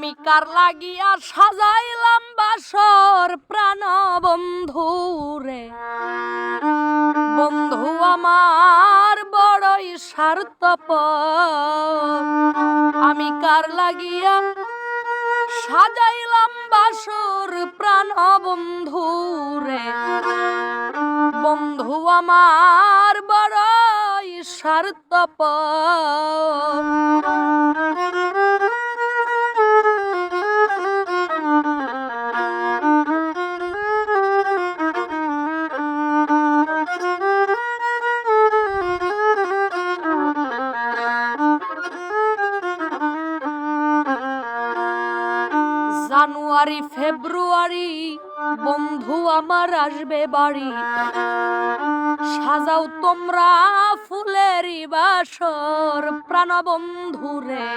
আমি কার লাগিয়া সাজাইলাম বাসর প্রাণ বন্ধু রে? বন্ধু আমার বড়ই স্বার্থপর। আমি কার লাগিয়া সাজাইলাম বাসর প্রাণ বন্ধু রে? বন্ধু আমার বড়ই স্বার্থপর। জানুয়ারি, ফেব্রুয়ারি, বন্ধু আমার আসবে বাড়ি। সাজাও তোমরা ফুলেরই বাসর প্রাণ বন্ধুরে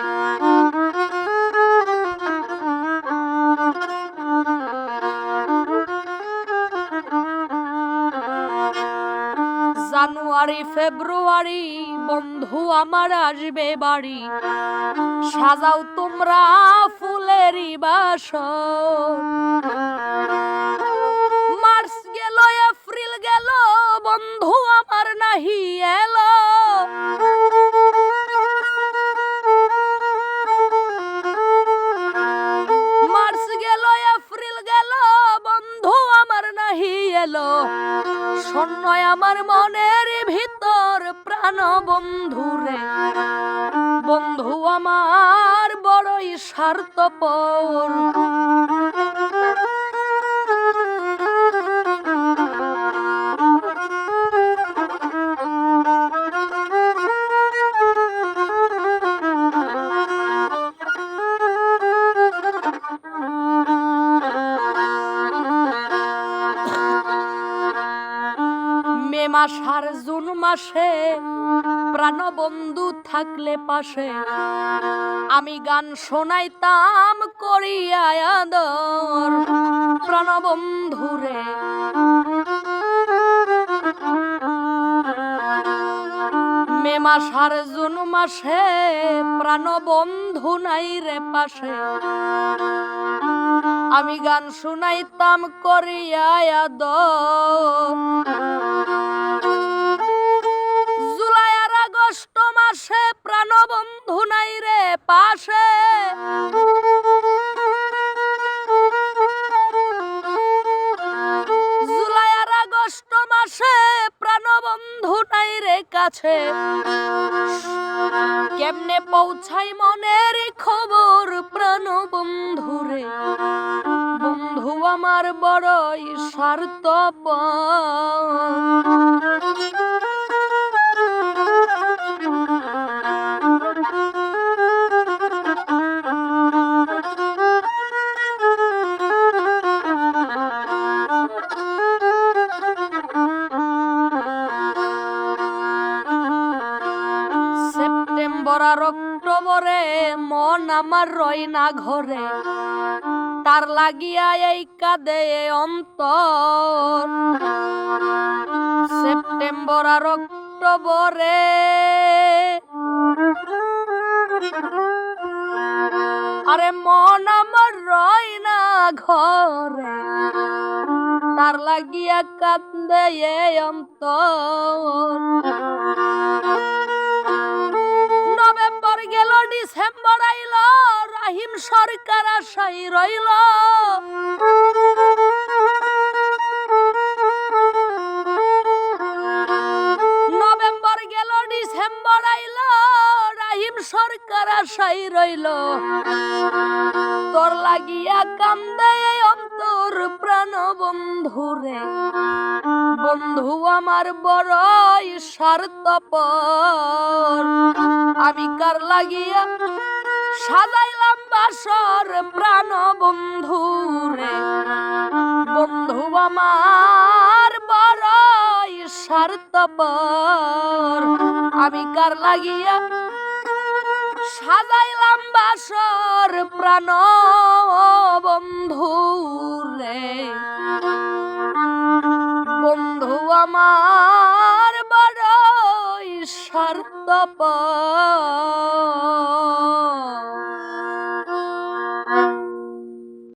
জানুয়ারি, ফেব্রুয়ারি, বন্ধু আমার আসবে বাড়ি। সাজাও তোমরা ফুলেরই বাসর মার্চ গেল, এপ্রিল গেল, বন্ধু আমার নাহি এলো। মার্চ গেল, এপ্রিল গেল, বন্ধু আমার নাহি এলো। শূন্যয় আমার মনের ভিতর প্রাণ বন্ধুরে স্বার্থপর। মে মাস আর জুন মাসে প্রাণবন্ধু থাকলে পাশে। আমি গান শোনাইতাম করিয়া আদর। প্রাণবন্ধুরে মে মাস আর জুন মাসে প্রাণবন্ধু নাই রে পাশে। আমি গান শুনাইতাম করিয়া কাছে কেমনে পৌঁছাই মনের খবর প্রাণ বন্ধুরে? বন্ধু আমার বড়ই স্বার্থপর। আর অক্টোবরে মন আমার রয় না ঘরে। তার লাগিয়া এই কাদে অন্তর। সেপ্টেম্বর আর অক্টোবরে আরে মন আমার রয় না ঘরে। তার লাগিয়া এই অন্তর। আশাই রইল। নভেম্বর গেল, ডিসেম্বর আইল, রাহিম সরকার আশাই রইল। তোর লাগিয়া কান্দে অন্তর প্রাণ বন্ধুরে। বন্ধু আমার বড়ই স্বার্থপর। আমি কার লাগিয়া সাজাইলাম বাসর প্রাণ বন্ধু রে বন্ধু আমার বড়ই স্বার্থপর। আমি কার লাগিয়া সাজাইলাম বাসর প্রাণ সার্থপা